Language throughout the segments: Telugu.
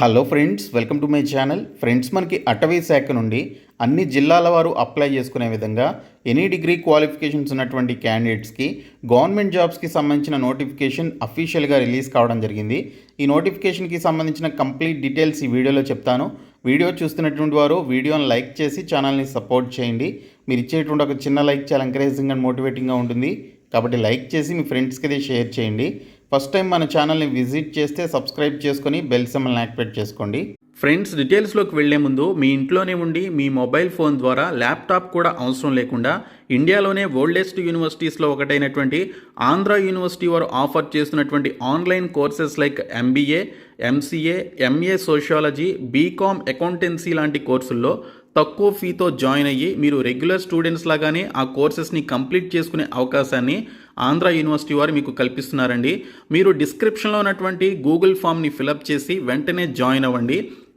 Hello friends welcome to my channel. Friends మనకి అటవీ శాఖ నుండి అన్ని జిల్లాల వారు అప్లై చేసుకునే విధంగా ఎనీ డిగ్రీ క్వాలిఫికేషన్స్ ఉన్నటువంటి క్యాండిడేట్స్కి గవర్నమెంట్ జాబ్స్కి సంబంధించిన నోటిఫికేషన్ అఫీషియల్గా రిలీజ్ కావడం జరిగింది. ఈ నోటిఫికేషన్కి సంబంధించిన కంప్లీట్ డీటెయిల్స్ ఈ వీడియోలో చెప్తాను. వీడియో చూస్తున్నటువంటి వారు వీడియోని లైక్ చేసి ఛానల్ని సపోర్ట్ చేయండి. మీరు ఇచ్చేటువంటి ఒక చిన్న లైక్ చాలా ఎంకరేజింగ్ అండ్ మోటివేటింగ్గా ఉంటుంది. కాబట్టి లైక్ చేసి మీ ఫ్రెండ్స్కి అది షేర్ చేయండి. ఫస్ట్ టైం మన ఛానల్ని విజిట్ చేస్తే సబ్స్క్రైబ్ చేసుకొని బెల్ సిమ్మల్ని యాక్టివేట్ చేసుకోండి. ఫ్రెండ్స్ డీటెయిల్స్లోకి వెళ్ళే ముందు మీ ఇంట్లోనే ఉండి మీ మొబైల్ ఫోన్ ద్వారా ల్యాప్టాప్ కూడా అవసరం లేకుండా ఇండియాలోనే ఓల్డెస్ట్ యూనివర్సిటీస్లో ఒకటైనటువంటి ఆంధ్ర యూనివర్సిటీ వారు ఆఫర్ చేస్తున్నటువంటి online courses like MBA MCA MA sociology BCom accountancy లాంటి కోర్సుల్లో తక్కువ ఫీతో జాయిన్ అయ్యి మీరు రెగ్యులర్ స్టూడెంట్స్ లాగానే ఆ కోర్సెస్ని కంప్లీట్ చేసుకునే అవకాశాన్ని ఆంధ్ర యూనివర్సిటీ వారు మీకు కల్పిస్తున్నారండి. మీరు డిస్క్రిప్షన్లో ఉన్నటువంటి గూగుల్ ఫామ్ని ఫిలప్ చేసి వెంటనే జాయిన్ అవ్వండి.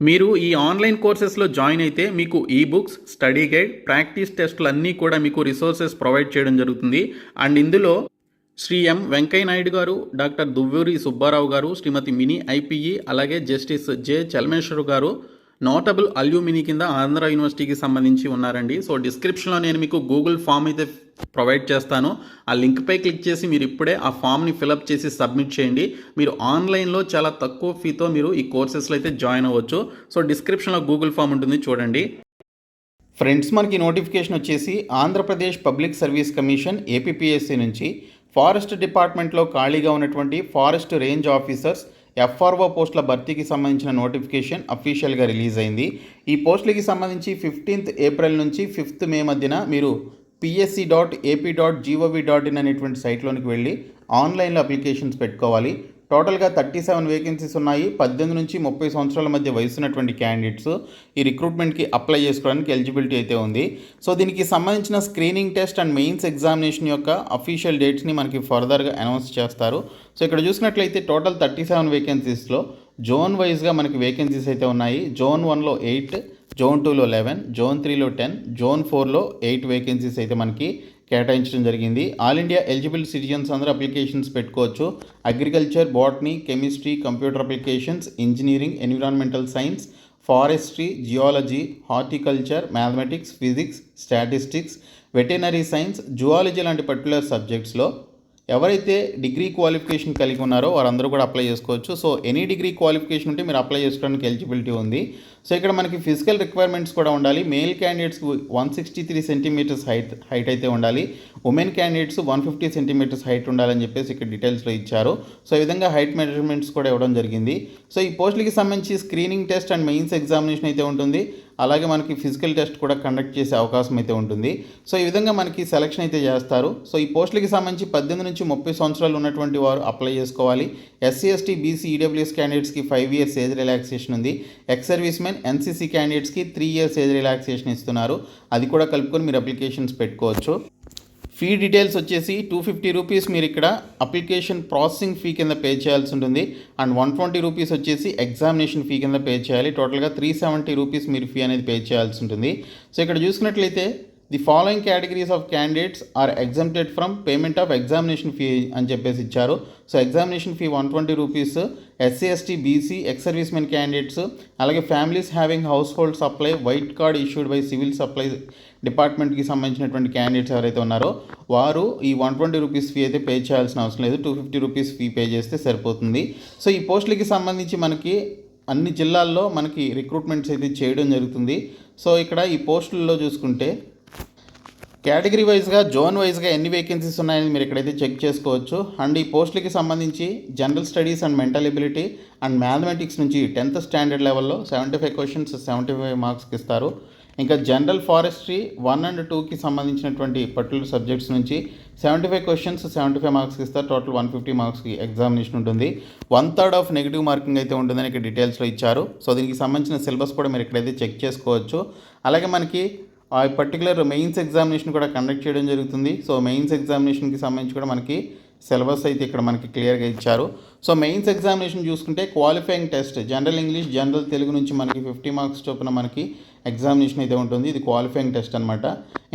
మీరు ఈ ఆన్లైన్ కోర్సెస్లో జాయిన్ అయితే మీకు ఈ బుక్స్ స్టడీ గైడ్ ప్రాక్టీస్ టెస్టులు అన్నీ కూడా మీకు రిసోర్సెస్ ప్రొవైడ్ చేయడం జరుగుతుంది. అండ్ ఇందులో శ్రీ ఎం వెంకయ్య నాయుడు గారు డాక్టర్ దువ్వూరి సుబ్బారావు గారు శ్రీమతి మినీ ఐపీఈ అలాగే justice J Chalameswar garu notable alumni కింద ఆంధ్ర యూనివర్సిటీకి సంబంధించి ఉన్నారండి. సో డిస్క్రిప్షన్లో నేను మీకు గూగుల్ ఫామ్ అయితే ప్రొవైడ్ చేస్తాను. ఆ లింక్పై క్లిక్ చేసి మీరు ఇప్పుడే ఆ ఫామ్ని ఫిలప్ చేసి సబ్మిట్ చేయండి. మీరు ఆన్లైన్లో చాలా తక్కువ ఫీతో మీరు ఈ కోర్సెస్లో అయితే జాయిన్ అవ్వచ్చు. సో డిస్క్రిప్షన్లో గూగుల్ ఫామ్ ఉంటుంది చూడండి. ఫ్రెండ్స్ మనకి నోటిఫికేషన్ వచ్చేసి Andhra Pradesh public service commission APPSC నుంచి. ఫారెస్ట్ డిపార్ట్మెంట్లో ఖాళీగా ఉన్నటువంటి ఫారెస్ట్ రేంజ్ ఆఫీసర్స్ ఎఫ్ఆర్ఓ పోస్టుల భర్తీకి సంబంధించిన నోటిఫికేషన్ అఫీషియల్గా రిలీజ్ అయింది. ఈ పోస్టులకి సంబంధించి ఫిఫ్టీన్త్ ఏప్రిల్ నుంచి ఫిఫ్త్ మే మధ్యన మీరు PSC dot AP dot GOV dot in అనేటువంటి సైట్లోనికి వెళ్ళి ఆన్లైన్లో అప్లికేషన్స్ పెట్టుకోవాలి. టోటల్గా థర్టీ సెవెన్ వేకెన్సీస్ ఉన్నాయి. పద్దెనిమిది నుంచి ముప్పై సంవత్సరాల మధ్య వయసున్నటువంటి క్యాండిడేట్స్ ఈ రిక్రూట్మెంట్కి అప్లై చేసుకోవడానికి ఎలిజిబిలిటీ అయితే ఉంది. సో దీనికి సంబంధించిన screening test and mains examination యొక్క అఫీషియల్ డేట్స్ని మనకి ఫర్దర్గా అనౌన్స్ చేస్తారు. సో ఇక్కడ చూసినట్లయితే టోటల్ థర్టీ సెవెన్ వేకెన్సీస్లో జోన్ వైజ్గా మనకి వేకెన్సీస్ అయితే ఉన్నాయి. జోన్ వన్లో ఎయిట్ జోన్ టూలో లెవెన్ జోన్ త్రీలో టెన్ జోన్ ఫోర్లో ఎయిట్ వేకెన్సీస్ అయితే మనకి కేటాయించడం జరిగింది. ఆల్ ఇండియా ఎలిజిబుల్ సిటిజన్స్ అందరూ అప్లికేషన్స్ పెట్టుకోవచ్చు. Agriculture botany chemistry computer applications engineering environmental science forestry geology horticulture mathematics physics statistics veterinary science zoology లాంటి పర్టికులర్ సబ్జెక్ట్స్లో ఎవరైతే డిగ్రీ క్వాలిఫికేషన్ కలిగి ఉన్నారో వారందరూ కూడా అప్లై చేసుకోవచ్చు. సో ఎనీ డిగ్రీ క్వాలిఫికేషన్ ఉంటే మీరు అప్లై చేసుకోవడానికి ఎలిజిబిలిటీ ఉంది. సో ఇక్కడ మనకి ఫిజికల్ రిక్వైర్మెంట్స్ కూడా ఉండాలి. Male candidates one sixty three centimetres height height అయితే ఉండాలి. Women candidates one fifty centimetres height ఉండాలని చెప్పేసి ఇక్కడ డీటెయిల్స్లో ఇచ్చారు. సో ఈ విధంగా హైట్ మెజర్మెంట్స్ కూడా ఇవ్వడం జరిగింది. సో ఈ పోస్టులకి సంబంధించి screening test and mains examination అయితే ఉంటుంది. అలాగే మనకి ఫిజికల్ టెస్ట్ కూడా కండక్ట్ చేసే అవకాశం అయితే ఉంటుంది. సో ఈ విధంగా మనకి సెలక్షన్ అయితే చేస్తారు. సో ఈ పోస్టులకి సంబంధించి పద్దెనిమిది నుంచి ముప్పై సంవత్సరాలు ఉన్నటువంటి వారు అప్లై చేసుకోవాలి. ఎస్సీ ఎస్టీ బీసీ ఈడబ్ల్యూఎస్ క్యాండిడేట్స్కి ఫైవ్ ఇయర్స్ ఏజ్ రిలాక్సేషన్ ఉంది. ఎక్స్ సర్వీస్ మెన్ ఎన్సీసీ క్యాండిడేట్స్కి త్రీ ఇయర్స్ ఏజ్ రిలాక్సేషన్ ఇస్తున్నారు. అది కూడా కలుపుకొని మీరు అప్లికేషన్స్ పెట్టుకోవచ్చు. ఫీ డీటెయిల్స్ వచ్చేసి టూ ఫిఫ్టీ రూపీస్ మీరు ఇక్కడ అప్లికేషన్ ప్రాసెసింగ్ ఫీ కింద పే చేయాల్సి ఉంటుంది. అండ్ వన్ ట్వంటీ రూపీస్ వచ్చేసి ఎగ్జామినేషన్ ఫీ కింద పే చేయాలి. టోటల్గా త్రీ సెవెంటీ రూపీస్ మీరు ఫీ అనేది పే చేయాల్సి ఉంటుంది. సో ఇక్కడ చూసుకున్నట్లయితే the following categories of candidates are exempted from payment of examination fee అని చెప్పేసి ఇచ్చారు. So examination fee one twenty rupees SC ST BC ex servicemen candidates అలాగే families having household supply white card issued by civil supply డిపార్ట్మెంట్కి సంబంధించినటువంటి క్యాండిడేట్స్ ఎవరైతే ఉన్నారో వారు ఈ వన్ ట్వంటీ రూపీస్ ఫీ అయితే పే చేయాల్సిన అవసరం లేదు. Two fifty rupees fee pay చేస్తే సరిపోతుంది. సో ఈ పోస్టులకి సంబంధించి మనకి అన్ని జిల్లాల్లో మనకి రిక్రూట్మెంట్స్ అయితే చేయడం జరుగుతుంది. సో ఇక్కడ ఈ పోస్టుల్లో చూసుకుంటే కేటగిరీ వైజ్గా జోన్ వైజ్గా ఎన్ని వేకెన్సీస్ ఉన్నాయని మీరు ఇక్కడైతే చెక్ చేసుకోవచ్చు. అండ్ ఈ పోస్టులకి సంబంధించి general studies and mental ability and mathematics నుంచి టెన్త్ స్టాండర్డ్ లెవెల్లో seventy five questions seventy five మార్క్స్కి ఇస్తారు. ఇంకా జనరల్ ఫారెస్ట్రీ వన్ అండ్ టూకి సంబంధించినటువంటి పర్టికులర్ సబ్జెక్ట్స్ నుంచి seventy five questions seventy five మార్క్స్కి ఇస్తారు. టోటల్ వన్ ఫిఫ్టీ మార్క్స్కి ఎగ్జామినేషన్ ఉంటుంది. One third of negative marking అయితే ఉంటుందని ఇక్కడ డీటెయిల్స్లో ఇచ్చారు. సో దీనికి సంబంధించిన సిలబస్ కూడా మీరు ఇక్కడైతే చెక్ చేసుకోవచ్చు. అలాగే మనకి ఆ పర్టికులర్ మెయిన్స్ ఎగ్జామినేషన్ కూడా కండక్ట్ చేయడం జరుగుతుంది. సో మెయిన్స్ ఎగ్జామినేషన్కి సంబంధించి కూడా మనకి సిలబస్ అయితే ఇక్కడ మనకి క్లియర్గా ఇచ్చారు. సో మెయిన్స్ ఎగ్జామినేషన్ చూసుకుంటే qualifying test general English general Telugu నుంచి మనకి ఫిఫ్టీ మార్క్స్ చొప్పున మనకి ఎగ్జామినేషన్ అయితే ఉంటుంది. ఇది క్వాలిఫైయింగ్ టెస్ట్ అనమాట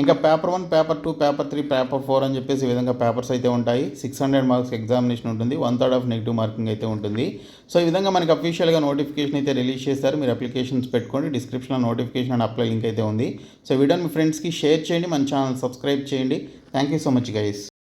ఇంకా paper one paper two paper three paper four అని చెప్పేసి ఈ విధంగా పేపర్స్ అయితే ఉంటాయి. సిక్స్ హండ్రెడ్ మార్క్స్ ఎగ్జామినేషన్ ఉంటుంది. One third of negative marking అయితే ఉంటుంది. సో ఈ విధంగా మనకి అఫీషియల్గా నోటిఫికేషన్ అయితే రిలీజ్ చేస్తారు మీరు అప్లికేషన్స్ పెట్టుకోండి. డిస్క్రిప్షన్లో నోటిఫికేషన్ అండ్ అప్లై లింక్ అయితే ఉంది. సో వీడియోని మీ ఫ్రెండ్స్కి షేర్ చేయండి. మన ఛానల్ సబ్స్క్రైబ్ చేయండి. Thank you so much guys.